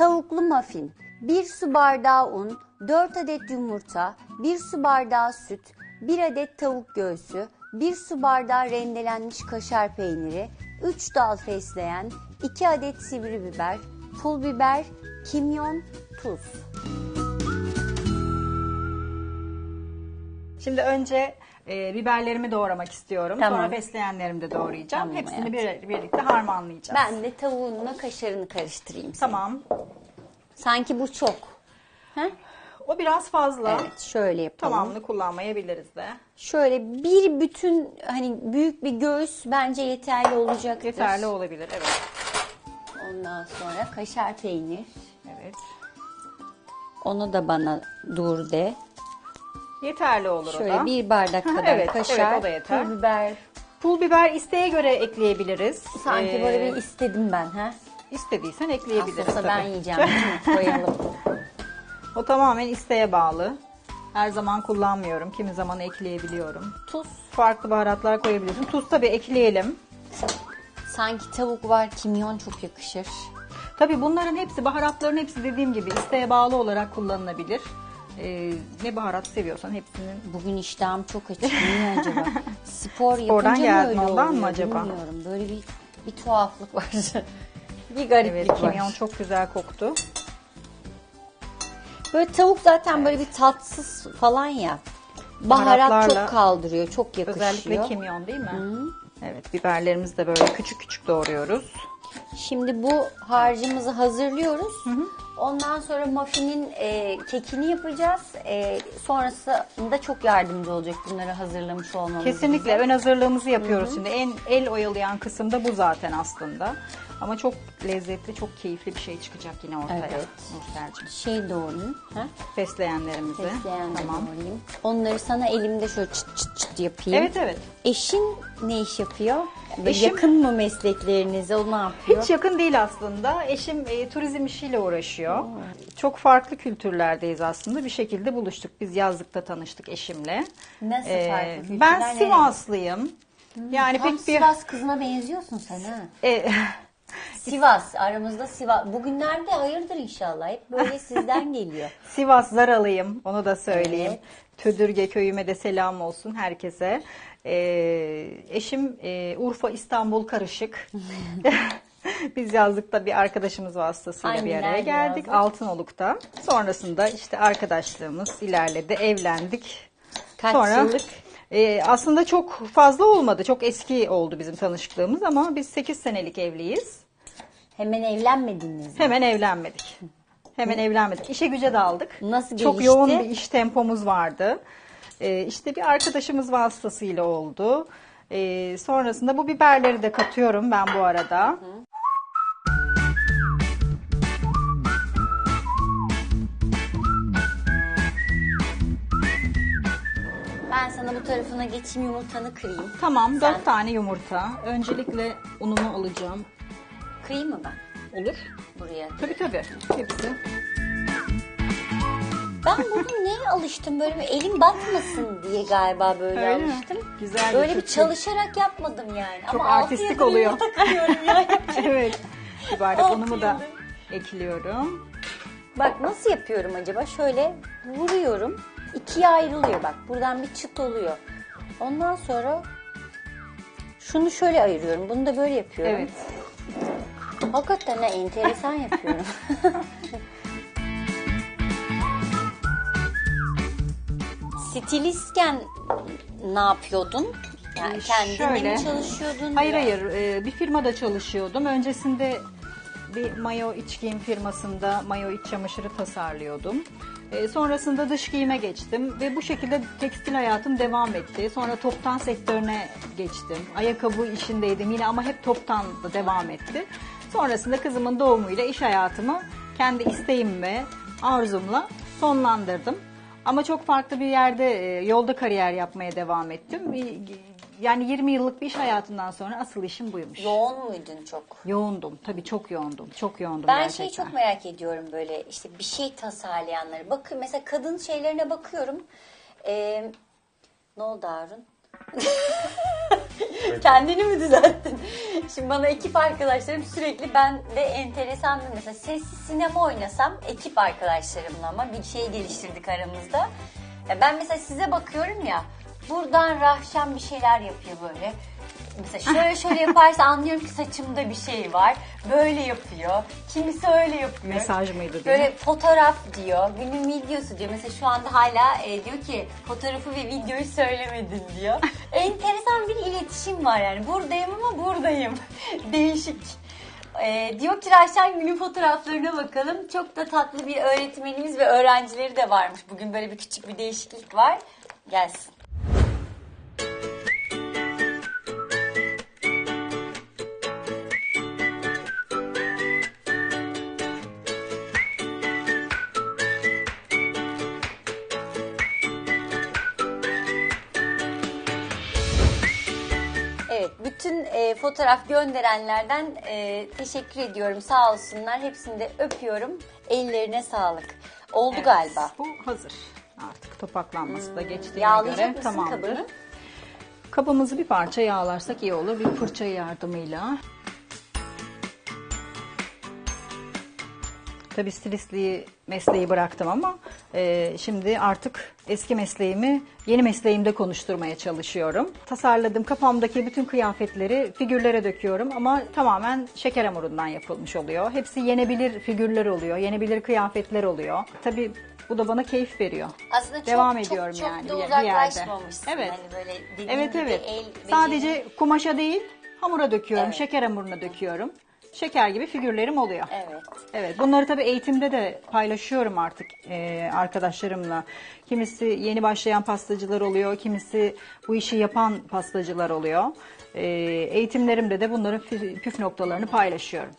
Tavuklu muffin. 1 su bardağı un, 4 adet yumurta, 1 su bardağı süt, 1 adet tavuk göğsü, 1 su bardağı rendelenmiş kaşar peyniri, 3 dal fesleğen, 2 adet sivri biber, pul biber, kimyon, tuz. Şimdi önce e, biberlerimi doğramak istiyorum. Tamam. Sonra fesleğenlerimi de doğrayacağım. Tamam Hepsini bir, birlikte harmanlayacağız. Ben de tavuğunla kaşarını karıştırayım. Tamam. Sanki bu çok. He? O biraz fazla. Evet, şöyle yapalım. Tamamını kullanmayabiliriz de. Şöyle bir bütün hani büyük bir göğüs bence yeterli olacaktır. Yeterli olabilir. Evet. Ondan sonra kaşar peynir. Evet. Onu da bana dur de. Yeterli olur o Şöyle da. bir bardak kadar evet, kaşar. evet, o da yeter. Pul biber. Pul biber isteğe göre ekleyebiliriz. Sanki Ee, böyle bir istedim ben ha. istediysen ekleyebiliriz Aslında ben tabii. yiyeceğim? Koyalım. O tamamen isteğe bağlı. Her zaman kullanmıyorum. Kimi zaman ekleyebiliyorum. Tuz. Farklı baharatlar koyabilirsin. Tuz tabii ekleyelim. Sanki tavuk var kimyon çok yakışır. Tabii bunların hepsi, baharatların hepsi dediğim gibi isteğe bağlı olarak kullanılabilir. Ee, ne baharat seviyorsan hepsinin Bugün iştahım çok açık. Niye acaba? Spor Spordan yapınca mı öyle ondan mı oluyor acaba? Bilmiyorum. Böyle bir bir tuhaflık var. bir gariplik evet, var. kimyon çok güzel koktu. Böyle tavuk zaten böyle bir tatsız falan ya. Baharat Baharatlarla- çok kaldırıyor, çok yakışıyor. Özellikle kimyon değil mi? Evet, biberlerimizi de böyle küçük küçük doğruyoruz. Şimdi bu harcımızı hazırlıyoruz. Ondan sonra muffinin e, kekini yapacağız. E, sonrasında çok yardımcı olacak bunları hazırlamış olmamız. Kesinlikle bize. ön hazırlığımızı yapıyoruz şimdi. En el oyalayan kısım da bu zaten aslında. Ama çok lezzetli, çok keyifli bir şey çıkacak yine ortaya. Evet. Nursel'cim. Şey doğrayayım. Ha? Fesleğenlerimizi. Fesleğen de Tamam. doğrayayım. Onları sana elimde şöyle çıt çıt çıt yapayım. Evet evet. Eşin ne iş yapıyor? Eşim- Yakın mı mesleklerinize? O ne yapıyor? Hiç yakın değil aslında. Eşim e, turizm işiyle uğraşıyor. Çok farklı kültürlerdeyiz aslında. Bir şekilde buluştuk. Biz yazlıkta tanıştık eşimle. Nasıl Ee, farklı kültürler? Ben neler? Sivaslıyım. Yani Tam pek bir Sivas kızına benziyorsun sen ha. E, Sivas aramızda Sivas. Bugünlerde hayırdır inşallah. Hep böyle sizden geliyor. Sivas Zaralıyım. Onu da söyleyeyim. Evet. Tödürge köyüme de selam olsun herkese. Ee, eşim e, Urfa İstanbul karışık. Biz yazlıkta bir arkadaşımız vasıtasıyla Hangi bir araya geldik. yazlık? Altınoluk'ta. Sonrasında işte arkadaşlığımız ilerledi. Evlendik. Kaç Sonra yıllık? E, aslında çok fazla olmadı. Çok eski oldu bizim tanışıklığımız ama biz 8 senelik evliyiz. Hemen evlenmediniz mi? Hemen evlenmedik. Hemen evlenmedik. İşe güce daldık. Nasıl Çok gelişti? yoğun bir iş tempomuz vardı. Ee, işte bir arkadaşımız vasıtasıyla oldu. Ee, sonrasında bu biberleri de katıyorum ben bu arada. Ben sana bu tarafına geçeyim yumurtanı kırayım. Tamam, Sen- dört tane yumurta. Öncelikle unumu alacağım. Kırayım mı ben Olur. buraya? Tabii tabii. Hepsi. Ben bugün neye alıştım böyle bir elim batmasın diye galiba böyle Öyle mi? alıştım. Güzel Böyle bir kültür. çalışarak yapmadım yani. Çok Ama altı artistik yıldır oluyor. yumurta kırıyorum ya. evet. Bardak Altı unumu da yıldır. ekliyorum. Bak nasıl yapıyorum acaba? Şöyle vuruyorum. İkiye ayrılıyor bak. Buradan bir çıt oluyor. Ondan sonra şunu şöyle ayırıyorum. Bunu da böyle yapıyorum. Evet. Hakikaten ne enteresan yapıyorum. Stilistken ne yapıyordun? Yani Ee, kendine şöyle. mi çalışıyordun? Hayır Biraz- hayır e, bir firmada çalışıyordum. Öncesinde bir mayo iç giyim firmasında mayo iç çamaşırı tasarlıyordum. E, sonrasında dış giyime geçtim ve bu şekilde tekstil hayatım devam etti. Sonra toptan sektörüne geçtim. Ayakkabı işindeydim yine ama hep toptan da devam etti. Sonrasında kızımın doğumuyla iş hayatımı kendi isteğim ve arzumla sonlandırdım. Ama çok farklı bir yerde e, yolda kariyer yapmaya devam ettim. Yani 20 yıllık bir iş hayatından sonra asıl işim buymuş. Yoğun muydun çok? Yoğundum. Tabii çok yoğundum. Çok yoğundum Ben gerçekten. şeyi çok merak ediyorum böyle işte bir şey tasarlayanları. Bakın mesela kadın şeylerine bakıyorum. Ee, ne oldu Harun? Kendini mi düzelttin? Şimdi bana ekip arkadaşlarım sürekli ben de enteresan bir mesela sessiz sinema oynasam ekip arkadaşlarımla ama bir şey geliştirdik aramızda. Ya ben mesela size bakıyorum ya buradan Rahşan bir şeyler yapıyor böyle. Mesela şöyle şöyle yaparsa anlıyorum ki saçımda bir şey var. Böyle yapıyor. Kimisi öyle yapıyor. Mesaj mıydı diye. Böyle fotoğraf diyor, günün videosu diyor. Mesela şu anda hala e, diyor ki fotoğrafı ve videoyu söylemedin diyor. Enteresan bir iletişim var yani. Buradayım ama buradayım. Değişik. E, diyor ki Rahşan günün fotoğraflarına bakalım. Çok da tatlı bir öğretmenimiz ve öğrencileri de varmış. Bugün böyle bir küçük bir değişiklik var. Gelsin. Bütün e, fotoğraf gönderenlerden e, teşekkür ediyorum. Sağ olsunlar. Hepsini de öpüyorum. Ellerine sağlık. Oldu Evet, galiba. Bu hazır. Artık topaklanması da geçtiğine Yağlayacak göre tamamdır. kabını? Kabımızı bir parça yağlarsak iyi olur. Bir fırça yardımıyla. Tabii stilistliği mesleği bıraktım ama e, şimdi artık eski mesleğimi yeni mesleğimde konuşturmaya çalışıyorum. Tasarladığım kafamdaki bütün kıyafetleri figürlere döküyorum ama tamamen şeker hamurundan yapılmış oluyor. Hepsi yenebilir figürler oluyor, yenebilir kıyafetler oluyor. Tabii bu da bana keyif veriyor. Aslında çok, Devam çok, ediyorum çok yani da bir- bir yerde. uzaklaşmamışsın. Evet. Hani böyle dediğin Evet gibi evet. el Sadece kumaşa değil hamura döküyorum, Evet. şeker hamuruna döküyorum. Şeker gibi figürlerim oluyor. Evet. Evet, bunları tabii eğitimde de paylaşıyorum artık e, arkadaşlarımla. Kimisi yeni başlayan pastacılar oluyor, kimisi bu işi yapan pastacılar oluyor. E, eğitimlerimde de bunların püf, püf noktalarını paylaşıyorum.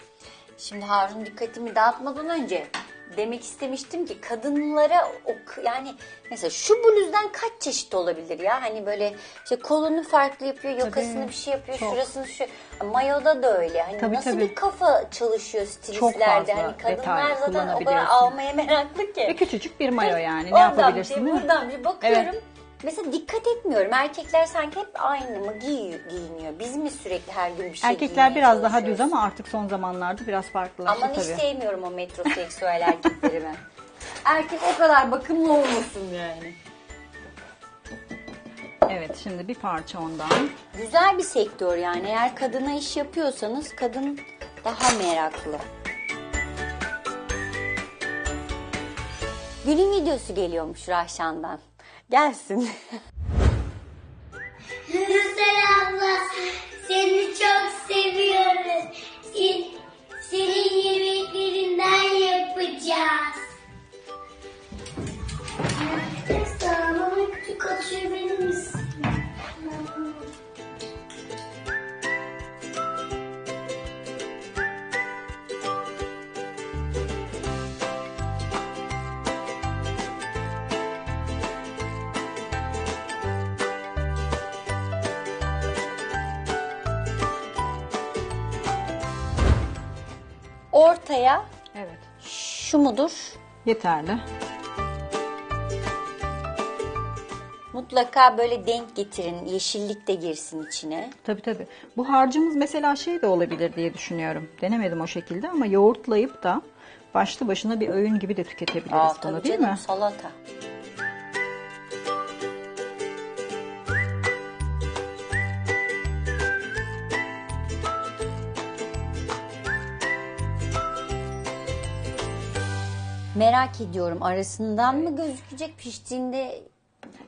Şimdi Harun dikkatimi dağıtmadan önce demek istemiştim ki kadınlara o k- yani mesela şu bluzdan kaç çeşit olabilir ya? Hani böyle işte kolunu farklı yapıyor, yakasını Tabii, bir şey yapıyor, çok. şurasını şu. Mayoda da öyle. Hani Tabii, nasıl tabii. bir kafa çalışıyor stilistlerde? Hani kadınlar zaten o kadar almaya meraklı ki. Ve küçücük bir mayo yani ne Oradan yapabilirsin bir, mi? buradan bir bakıyorum. Evet. Mesela dikkat etmiyorum. Erkekler sanki hep aynı mı giyiyor, giyiniyor? Biz mi sürekli her gün bir şey Erkekler giymeye biraz daha düz çalışıyoruz? ama artık son zamanlarda biraz farklılaştı Aman hiç tabii. sevmiyorum o metroseksüel erkekleri ben. Erkek o kadar bakımlı olmasın yani. Evet şimdi bir parça ondan. Güzel bir sektör yani. Eğer kadına iş yapıyorsanız kadın daha meraklı. Günün videosu geliyormuş Rahşan'dan. Gelsin. Ortaya Evet şu mudur? yeterli. Mutlaka böyle denk getirin. Yeşillik de girsin içine. Tabii tabii. Bu harcımız mesela şey de olabilir diye düşünüyorum. Denemedim o şekilde ama yoğurtlayıp da başlı başına bir öğün gibi de tüketebiliriz bunu tabii değil canım, mi? salata. Merak ediyorum arasından mı gözükecek piştiğinde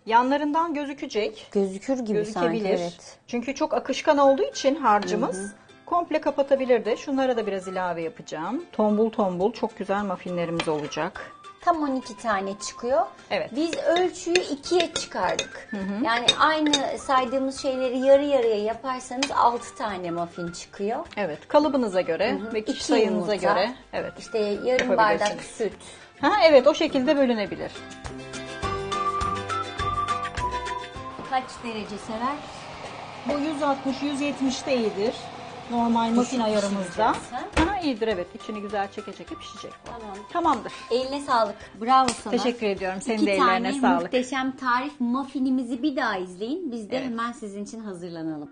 Yanlarından gözükecek. gözükür gibi sanki gözükebilir. evet. Çünkü çok akışkan olduğu için harcımız komple kapatabilir de. Şunlara da biraz ilave yapacağım. Tombul tombul çok güzel muffinlerimiz olacak. Tam 12 tane çıkıyor. Evet. Biz ölçüyü ikiye çıkardık. Yani aynı saydığımız şeyleri yarı yarıya yaparsanız 6 tane muffin çıkıyor. Evet, kalıbınıza göre ve kişi sayınıza yumurta, göre evet. İşte yarım bardak süt. Ha evet o şekilde bölünebilir. Kaç derece sever? Bu 160 170 de iyidir. Normal muffin Düşük ayarımızda. pişireceğiz, Ha, iyidir evet. İçini güzel çeke çeke pişecek. Tamam. Tamamdır. Eline sağlık. Bravo sana. Teşekkür ediyorum. Senin İki de ellerine tane sağlık. muhteşem tarif muffinimizi bir daha izleyin. Biz de hemen sizin için hazırlanalım.